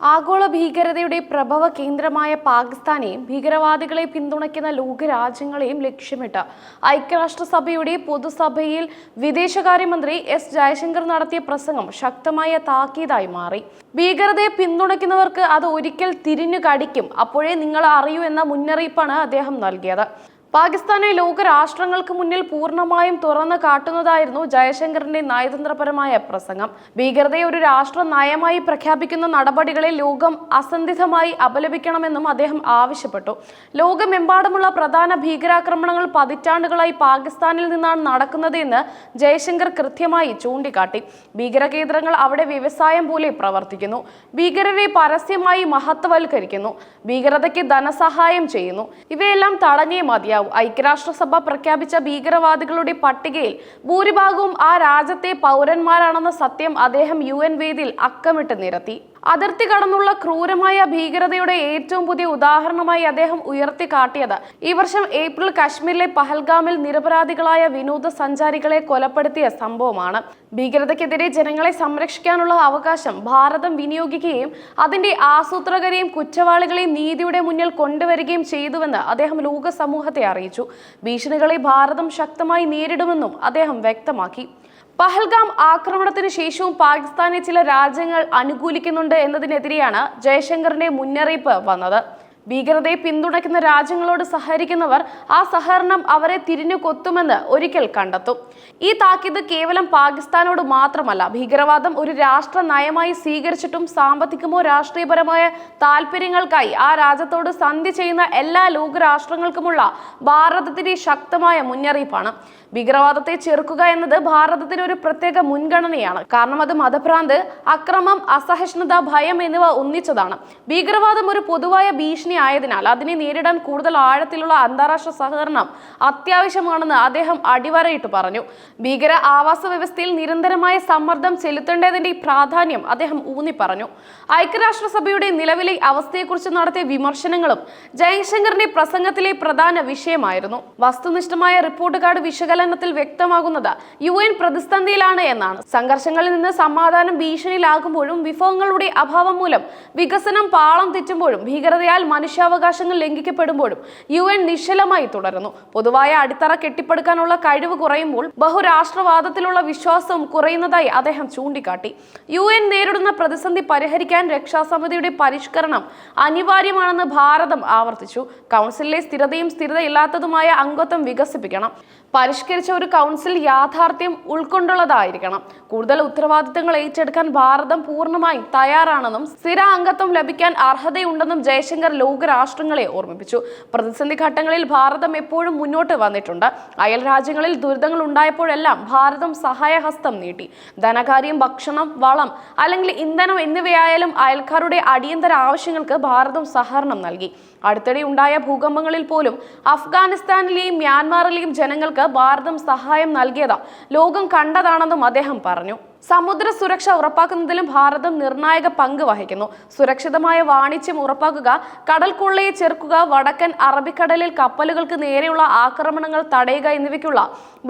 ആഗോള ഭീകരതയുടെ പ്രഭവ കേന്ദ്രമായ പാകിസ്ഥാനെയും ഭീകരവാദികളെ പിന്തുണയ്ക്കുന്ന ലോകരാജ്യങ്ങളെയും ലക്ഷ്യമിട്ട് ഐക്യരാഷ്ട്രസഭയുടെ പൊതുസഭയിൽ വിദേശകാര്യമന്ത്രി എസ് ജയശങ്കർ നടത്തിയ പ്രസംഗം ശക്തമായ താക്കീതായി മാറി. ഭീകരതയെ പിന്തുണയ്ക്കുന്നവർക്ക് അത് ഒരിക്കൽ തിരിഞ്ഞു കടിക്കും അപ്പോഴേ നിങ്ങൾ അറിയൂ എന്ന മുന്നറിയിപ്പാണ് അദ്ദേഹം നൽകിയത്. പാകിസ്ഥാനെ ലോകരാഷ്ട്രങ്ങൾക്ക് മുന്നിൽ പൂർണമായും തുറന്നു കാട്ടുന്നതായിരുന്നു ജയശങ്കറിന്റെ നയതന്ത്രപരമായ പ്രസംഗം. ഭീകരതയെ ഒരു രാഷ്ട്ര നയമായി പ്രഖ്യാപിക്കുന്ന നടപടികളെ ലോകം അസന്ധിതമായി അപലപിക്കണമെന്നും അദ്ദേഹം ആവശ്യപ്പെട്ടു. ലോകമെമ്പാടുമുള്ള പ്രധാന ഭീകരാക്രമണങ്ങൾ പതിറ്റാണ്ടുകളായി പാകിസ്ഥാനിൽ നിന്നാണ് നടക്കുന്നതെന്ന് ജയശങ്കർ കൃത്യമായി ചൂണ്ടിക്കാട്ടി. ഭീകര കേന്ദ്രങ്ങൾ അവിടെ വ്യവസായം പോലെ പ്രവർത്തിക്കുന്നു. ഭീകരരെ പരസ്യമായി മഹത്വവൽക്കരിക്കുന്നു. ഭീകരതയ്ക്ക് ധനസഹായം ചെയ്യുന്നു. ഇവയെല്ലാം തടഞ്ഞേ മതിയാവും. ഐക്യരാഷ്ട്രസഭ പ്രഖ്യാപിച്ച ഭീകരവാദികളുടെ പട്ടികയിൽ ഭൂരിഭാഗവും ആ രാജ്യത്തെ പൗരന്മാരാണെന്ന സത്യം അദ്ദേഹം യു എൻ വേദിയിൽ അക്കമിട്ട് നിരത്തി. അതിർത്തി കടന്നുള്ള ക്രൂരമായ ഭീകരതയുടെ ഏറ്റവും പുതിയ ഉദാഹരണമായി അദ്ദേഹം ഉയർത്തിക്കാട്ടിയത്. ഈ വർഷം ഏപ്രിൽ കാശ്മീരിലെ പഹൽഗാമിൽ നിരപരാധികളായ വിനോദസഞ്ചാരികളെ കൊലപ്പെടുത്തിയ സംഭവമാണ്. ഭീകരതയ്ക്കെതിരെ ജനങ്ങളെ സംരക്ഷിക്കാനുള്ള അവകാശം ഭാരതം വിനിയോഗിക്കുകയും അതിന്റെ ആസൂത്രകരെയും കുറ്റവാളികളെയും നീതിയുടെ മുന്നിൽ കൊണ്ടുവരികയും ചെയ്തുവെന്ന് അദ്ദേഹം ലോക സമൂഹത്തെ അറിയിച്ചു. ഭീഷണികളെ ഭാരതം ശക്തമായി നേരിടുമെന്നും അദ്ദേഹം വ്യക്തമാക്കി. പഹൽഗാം ആക്രമണത്തിന് ശേഷവും പാകിസ്ഥാനെ ചില രാജ്യങ്ങൾ അനുകൂലിക്കുന്നുണ്ട് എന്നതിനെതിരെയാണ് ജയശങ്കറിന്റെ മുന്നറിയിപ്പ് വന്നത്. ഭീകരതയെ പിന്തുണയ്ക്കുന്ന രാജ്യങ്ങളോട് സഹകരിക്കുന്നവർ ആ സഹകരണം അവരെ തിരിഞ്ഞു കൊത്തുമെന്ന് ഒരിക്കൽ കണ്ടെത്തും. ഈ താക്കീത് കേവലം പാകിസ്ഥാനോട് മാത്രമല്ല ഭീകരവാദം ഒരു രാഷ്ട്ര നയമായി സ്വീകരിച്ചിട്ടും സാമ്പത്തികമോ രാഷ്ട്രീയപരമായ താല്പര്യങ്ങൾക്കായി ആ രാജ്യത്തോട് സന്ധി ചെയ്യുന്ന എല്ലാ ലോകരാഷ്ട്രങ്ങൾക്കുമുള്ള ഭാരതത്തിന്റെ ശക്തമായ മുന്നറിയിപ്പാണ്. ഭീകരവാദത്തെ ചെറുക്കുക എന്നത് ഭാരതത്തിന് ഒരു പ്രത്യേക മുൻഗണനയാണ്. കാരണം അത് മതഭ്രാന്ത് അക്രമം അസഹിഷ്ണുത ഭയം എന്നിവ ഒന്നിച്ചതാണ്. ഭീകരവാദം ഒരു പൊതുവായ ഭീഷണി ആയതിനാൽ അതിനെ നേരിടാൻ കൂടുതൽ ആഴത്തിലുള്ള അന്താരാഷ്ട്ര സഹകരണം അത്യാവശ്യമാണെന്ന് അദ്ദേഹം അടിവരയിട്ട് പറഞ്ഞു. ഭീകര ആവാസ വ്യവസ്ഥയിൽ നിരന്തരമായ സമ്മർദ്ദം ചെലുത്തേണ്ടതിന്റെ പ്രാധാന്യം അദ്ദേഹം ഊന്നി പറഞ്ഞു. ഐക്യരാഷ്ട്രസഭയുടെ നിലവിലെ അവസ്ഥയെക്കുറിച്ച് നടത്തിയ വിമർശനങ്ങളും ജയശങ്കറിന്റെ പ്രസംഗത്തിലെ പ്രധാന വിഷയമായിരുന്നു. വസ്തുനിഷ്ഠമായ റിപ്പോർട്ട് കാർഡ് വിശകലനത്തിൽ വ്യക്തമാകുന്നത് യു എൻ പ്രതിസന്ധിയിലാണ് എന്നാണ്. സംഘർഷങ്ങളിൽ നിന്ന് സമാധാനം ഭീഷണിയിലാകുമ്പോഴും വിഭവങ്ങളുടെ അഭാവം മൂലം വികസനം പാളം തെറ്റുമ്പോഴും ഭീകരതയാൽ മനുഷ്യാവകാശങ്ങൾ ലംഘിക്കപ്പെടുമ്പോഴും യു എൻ നിശ്ചലമായി തുടരുന്നു. പൊതുവായ അടിത്തറ കെട്ടിപ്പടുക്കാനുള്ള കഴിവ് കുറയുമ്പോൾ ബഹുരാഷ്ട്രവാദത്തിലുള്ള വിശ്വാസവും കുറയുന്നതായി അദ്ദേഹം ചൂണ്ടിക്കാട്ടി. യു എൻ നേരിടുന്ന പ്രതിസന്ധി പരിഹരിക്കാൻ രക്ഷാസമിതിയുടെ പരിഷ്കരണം അനിവാര്യമാണെന്ന് ഭാരതം ആവർത്തിച്ചു. കൗൺസിലിലെ സ്ഥിരതയും സ്ഥിരതയില്ലാത്തതുമായ അംഗത്വം വികസിപ്പിക്കണം. പരിഷ്കരിച്ച ഒരു കൗൺസിൽ യാഥാർത്ഥ്യം ഉൾക്കൊണ്ടുള്ളതായിരിക്കണം. കൂടുതൽ ഉത്തരവാദിത്തങ്ങൾ ഏറ്റെടുക്കാൻ ഭാരതം പൂർണമായും തയ്യാറാണെന്നും സ്ഥിര അംഗത്വം ലഭിക്കാൻ അർഹതയുണ്ടെന്നും ജയശങ്കർ ലോകരാഷ്ട്രങ്ങളെ ഓർമ്മിപ്പിച്ചു. പ്രതിസന്ധി ഘട്ടങ്ങളിൽ ഭാരതം എപ്പോഴും മുന്നോട്ട് വന്നിട്ടുണ്ട്. അയൽ രാജ്യങ്ങളിൽ ദുരിതങ്ങൾ ഉണ്ടായപ്പോഴെല്ലാം ഭാരതം സഹായഹസ്തം നീട്ടി. ധനകാര്യം ഭക്ഷണം വളം അല്ലെങ്കിൽ ഇന്ധനം എന്നിവയായാലും അയൽക്കാരുടെ അടിയന്തര ആവശ്യങ്ങൾക്ക് ഭാരതം സഹകരണം നൽകി. അടുത്തിടെ ഉണ്ടായ ഭൂകമ്പങ്ങളിൽ പോലും അഫ്ഗാനിസ്ഥാനിലെയും മ്യാൻമാറിലെയും ജനങ്ങൾക്ക് ഭാരതം സഹായം നൽകിയതാ ലോകം കണ്ടതാണെന്നും അദ്ദേഹം പറഞ്ഞു. സമുദ്ര സുരക്ഷ ഉറപ്പാക്കുന്നതിലും ഭാരതം നിർണായക പങ്ക് വഹിക്കുന്നു. സുരക്ഷിതമായ വാണിജ്യം ഉറപ്പാക്കുക കടൽ കൊള്ളയെ ചെറുക്കുക വടക്കൻ അറബിക്കടലിൽ കപ്പലുകൾക്ക് നേരെയുള്ള ആക്രമണങ്ങൾ തടയുക എന്നിവയ്ക്കുള്ള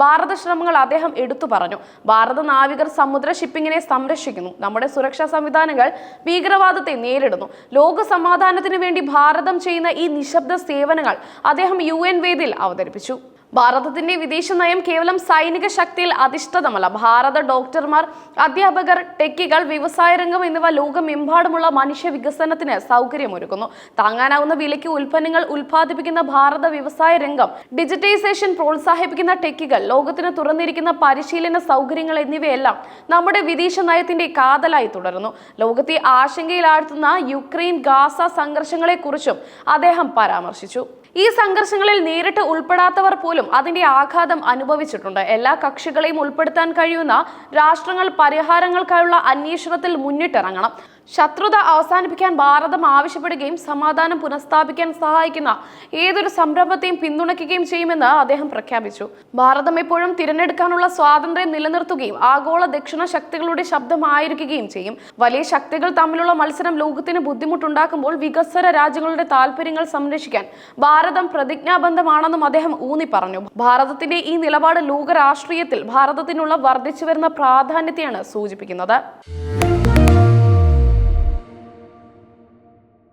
ഭാരത ശ്രമങ്ങൾ അദ്ദേഹം എടുത്തു പറഞ്ഞു. ഭാരത നാവികർ സമുദ്ര ഷിപ്പിങ്ങിനെ സംരക്ഷിക്കുന്നു. നമ്മുടെ സുരക്ഷാ സംവിധാനങ്ങൾ ഭീകരവാദത്തെ നേരിടുന്നു. ലോക സമാധാനത്തിന് വേണ്ടി ഭാരതം ചെയ്യുന്ന ഈ നിശബ്ദ സേവനങ്ങൾ അദ്ദേഹം യു വേദിയിൽ അവതരിപ്പിച്ചു. ഭാരതത്തിന്റെ വിദേശ നയം കേവലം സൈനിക ശക്തിയിൽ അധിഷ്ഠിതമല്ല. ഭാരത ഡോക്ടർമാർ അധ്യാപകർ ടെക്കികൾ വ്യവസായ രംഗം എന്നിവ ലോകമെമ്പാടുമുള്ള മനുഷ്യ വികസനത്തിന് സൗകര്യമൊരുക്കുന്നു. താങ്ങാനാവുന്ന വിലയ്ക്ക് ഉൽപ്പന്നങ്ങൾ ഉൽപ്പാദിപ്പിക്കുന്ന ഭാരത വ്യവസായ രംഗം ഡിജിറ്റൈസേഷൻ പ്രോത്സാഹിപ്പിക്കുന്ന ടെക്കികൾ ലോകത്തിന് തുറന്നിരിക്കുന്ന പരിശീലന സൗകര്യങ്ങൾ എന്നിവയെല്ലാം നമ്മുടെ വിദേശ നയത്തിന്റെ കാതലായി തുടരുന്നു. ലോകത്തെ ആശങ്കയിലാഴ്ത്തുന്ന യുക്രൈൻ ഗാസ സംഘർഷങ്ങളെക്കുറിച്ചും അദ്ദേഹം പരാമർശിച്ചു. ഈ സംഘർഷങ്ങളിൽ നേരിട്ട് ഉൾപ്പെടാത്തവർ പോലും അതിന്റെ ആഘാതം അനുഭവിച്ചിട്ടുണ്ട്. എല്ലാ കക്ഷികളെയും ഉൾപ്പെടുത്താൻ കഴിയുന്ന രാഷ്ട്രങ്ങൾ പരിഹാരങ്ങൾക്കായുള്ള അന്വേഷണത്തിൽ മുന്നിട്ടിറങ്ങണം. ശത്രുത അവസാനിപ്പിക്കാൻ ഭാരതം ആവശ്യപ്പെടുകയും സമാധാനം പുനഃസ്ഥാപിക്കാൻ സഹായിക്കുന്ന ഏതൊരു സംരംഭത്തെയും പിന്തുണയ്ക്കുകയും ചെയ്യുമെന്ന് അദ്ദേഹം പ്രഖ്യാപിച്ചു. ഭാരതം എപ്പോഴും തിരഞ്ഞെടുക്കാനുള്ള സ്വാതന്ത്ര്യം നിലനിർത്തുകയും ആഗോള ദക്ഷിണ ശക്തികളുടെ ശബ്ദമായിരിക്കുകയും ചെയ്യും. വലിയ ശക്തികൾ തമ്മിലുള്ള മത്സരം ലോകത്തിന് ബുദ്ധിമുട്ടുണ്ടാക്കുമ്പോൾ വികസ്വര രാജ്യങ്ങളുടെ താല്പര്യങ്ങൾ സംരക്ഷിക്കാൻ ഭാരതം പ്രതിജ്ഞാബന്ധമാണെന്നും അദ്ദേഹം ഊന്നി പറഞ്ഞു. ഭാരതത്തിന്റെ ഈ നിലപാട് ലോകരാഷ്ട്രീയത്തിൽ ഭാരതത്തിനുള്ള വർദ്ധിച്ചു വരുന്ന പ്രാധാന്യത്തെയാണ് സൂചിപ്പിക്കുന്നത്.